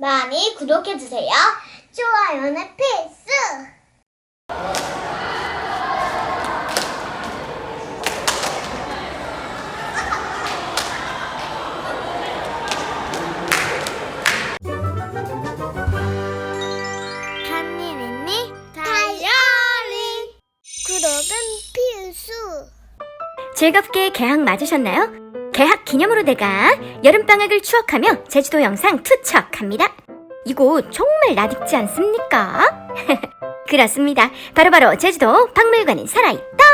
많이 구독해주세요. 좋아요는 필수! 한일 있니? 다이어리! 구독은 필수! 즐겁게 개학 맞으셨나요? 개학 기념으로 내가 여름방학을 추억하며 제주도 영상 투척합니다. 이곳 정말 낯익지 않습니까? 그렇습니다. 바로바로 제주도 박물관이 살아있다!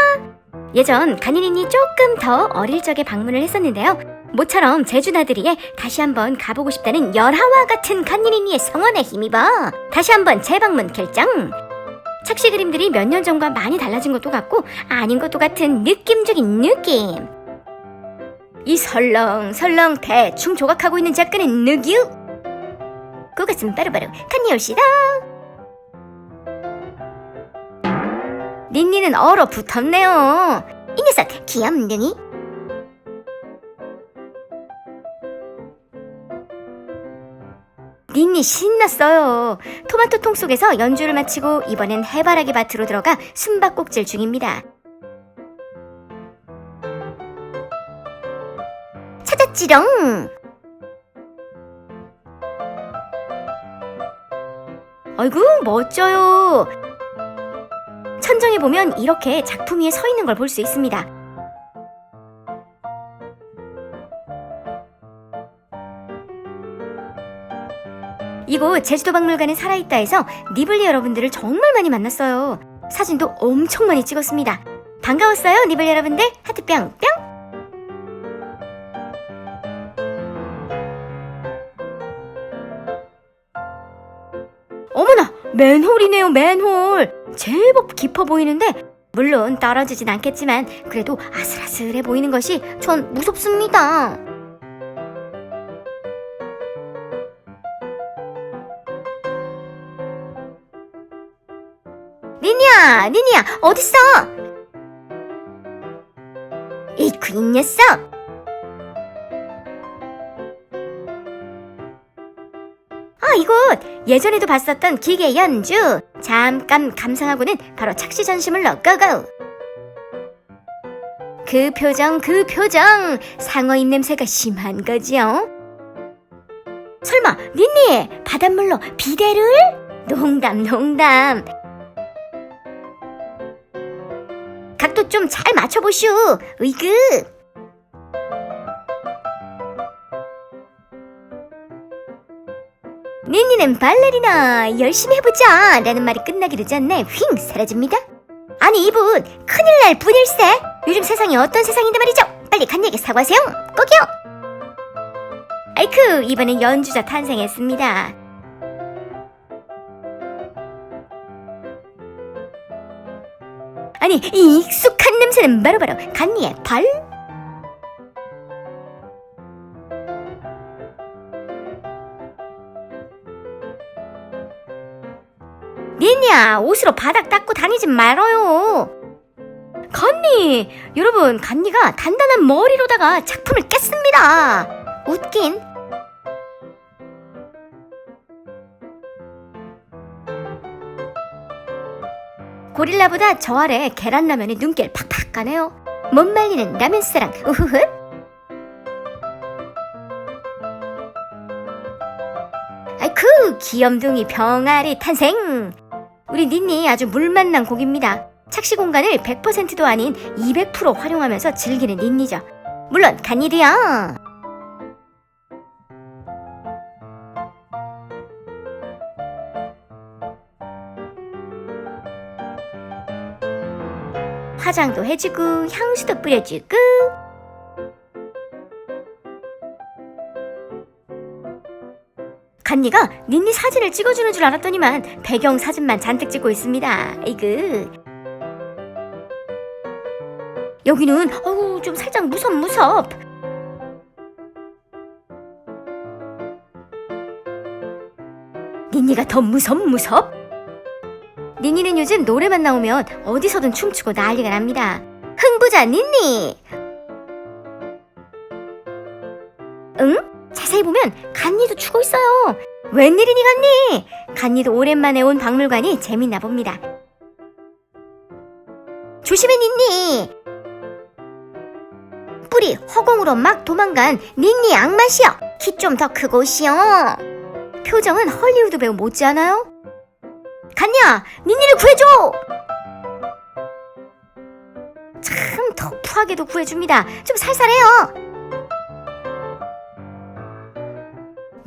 예전 간이린이 조금 더 어릴 적에 방문을 했었는데요. 모처럼 제주 나들이에 다시 한번 가보고 싶다는 열화와 같은 간이린이의 성원에 힘입어 다시 한번 재방문 결정! 착시 그림들이 몇 년 전과 많이 달라진 것도 같고 아닌 것도 같은 느낌적인 느낌. 이 설렁설렁 대충 조각하고 있는 작가는 누구? 그것은 바로바로 칸니올시다. 닌니는 얼어붙었네요. 이 녀석 귀염둥이. 닌니 신났어요. 토마토 통 속에서 연주를 마치고 이번엔 해바라기 밭으로 들어가 숨바꼭질 중입니다. 지롱! 아이고, 멋져요. 천정에 보면 이렇게 작품 위에 서 있는 걸 볼 수 있습니다. 이곳 제주도 박물관에 살아있다 해서 니블리 여러분들을 정말 많이 만났어요. 사진도 엄청 많이 찍었습니다. 반가웠어요, 니블리 여러분들. 하트 뿅, 뿅! 맨홀이네요, 맨홀. 제법 깊어 보이는데, 물론 떨어지진 않겠지만, 그래도 아슬아슬해 보이는 것이 전 무섭습니다. 니니야, 니니야, 어딨어? 이쿠, 이 녀석! 아, 이곳! 예전에도 봤었던 기계 연주! 잠깐 감상하고는 바로 착시 전시물로 고고! 그 표정, 그 표정! 상어 입냄새가 심한 거지요? 설마, 니니! 바닷물로 비데를? 농담, 농담! 각도 좀 잘 맞춰보슈. 으이그. 니니는 발레리나 열심히 해보자 라는 말이 끝나기도 전에 휙 사라집니다. 아니 이분 큰일 날 분일세. 요즘 세상이 어떤 세상인데 말이죠. 빨리 간얘기 사과하세요. 꼭이요. 아이쿠 이번엔 연주자 탄생했습니다. 아니 이 익숙한 냄새는 바로바로 간니의 발? 니냐 옷으로 바닥 닦고 다니지 말아요 간니 여러분 간니가 단단한 머리로다가 작품을 깼습니다 웃긴 고릴라보다 저 아래 계란라면에 눈길 팍팍 가네요. 못 말리는 라면사랑 우후훗. 아이쿠 귀염둥이 병아리 탄생. 우리 닌니 아주 물 만 난 곡입니다. 착시 공간을 100%도 아닌 200% 활용하면서 즐기는 닌니죠. 물론 간일이야. 화장도 해주고 향수도 뿌려주고 간니가 닌니 사진을 찍어주는 줄 알았더니만 배경 사진만 잔뜩 찍고 있습니다. 이그 여기는 어우 좀 살짝 무섭 무섭 닌니가 더 무섭 무섭 니니는 요즘 노래만 나오면 어디서든 춤추고 난리가 납니다. 흥부자 니니! 응? 자세히 보면 간니도 추고 있어요. 웬일이니 간니? 간니도 오랜만에 온 박물관이 재밌나 봅니다. 조심해 닌니. 뿔이 허공으로 막 도망간 닌니 악마시여. 키 좀 더 크고 시여. 표정은 헐리우드 배우 못지않아요? 간니야, 닌니를 구해줘. 참 터프하게도 구해줍니다. 좀 살살해요.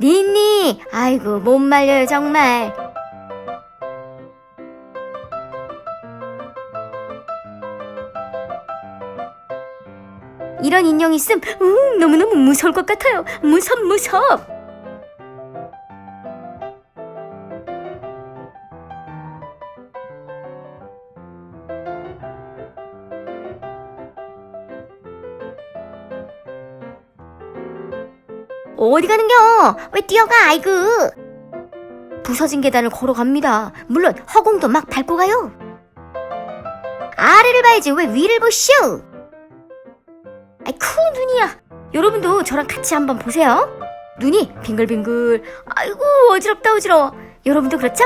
닌니, 아이고 못 말려요 정말. 이런 인형 있음, 음, 너무너무 무서울 것 같아요. 무섭, 무섭. 어디 가는겨? 왜 뛰어가, 아이고. 부서진 계단을 걸어갑니다. 물론 허공도 막 밟고 가요. 아래를 봐야지 왜 위를 보시오? 아이 큰 눈이야. 여러분도 저랑 같이 한번 보세요. 눈이 빙글빙글. 아이고 어지럽다 어지러워. 여러분도 그렇죠?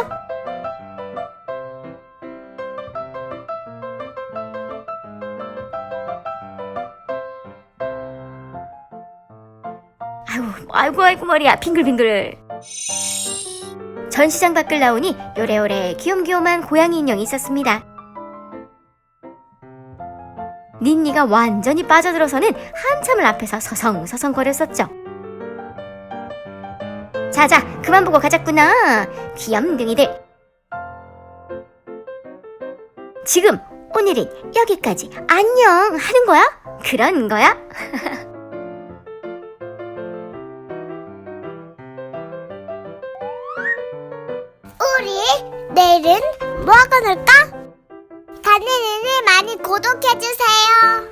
아이고 아이고 아이고 머리야 빙글빙글. 전시장 밖을 나오니 요래요래 귀염귀염한 고양이 인형이 있었습니다. 닌니가 완전히 빠져들어서는 한참을 앞에서 서성서성 거렸었죠. 자자, 그만 보고 가자꾸나. 귀염둥이들. 지금 오늘은 여기까지 안녕 하는 거야? 그런 거야? 내일은 뭐하고 놀까? 이를 많이 구독해주세요.